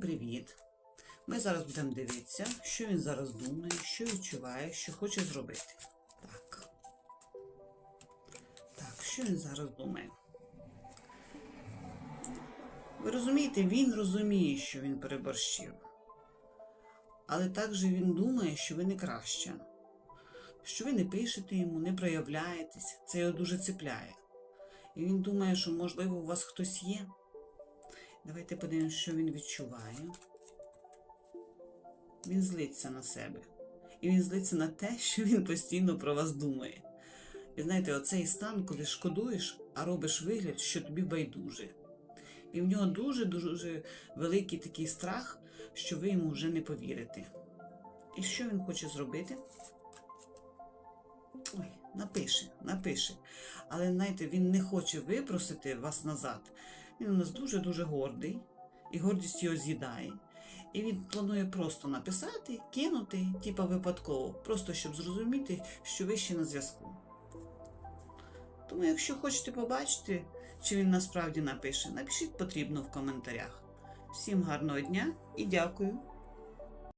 Привіт! Ми зараз будемо дивитися, що він зараз думає, що відчуває, що хоче зробити. Так. Так, що він зараз думає? Ви розумієте, він розуміє, що він переборщив. Але також він думає, що ви не краща. Що ви не пишете йому, не проявляєтесь, це його дуже цепляє. І він думає, що, можливо, у вас хтось є. Давайте подивимося, що він відчуває. Він злиться на себе. І він злиться на те, що він постійно про вас думає. І знаєте, оцей стан, коли шкодуєш, а робиш вигляд, що тобі байдуже. І в нього дуже-дуже великий такий страх, що ви йому вже не повірите. І що він хоче зробити? Ой, напише, напише. Але знаєте, він не хоче випросити вас назад. Він у нас дуже-дуже гордий, і гордість його з'їдає. І він планує просто написати, кинути, типа випадково, просто щоб зрозуміти, що ви ще на зв'язку. Тому, якщо хочете побачити, чи він насправді напише, напишіть потрібно в коментарях. Всім гарного дня і дякую!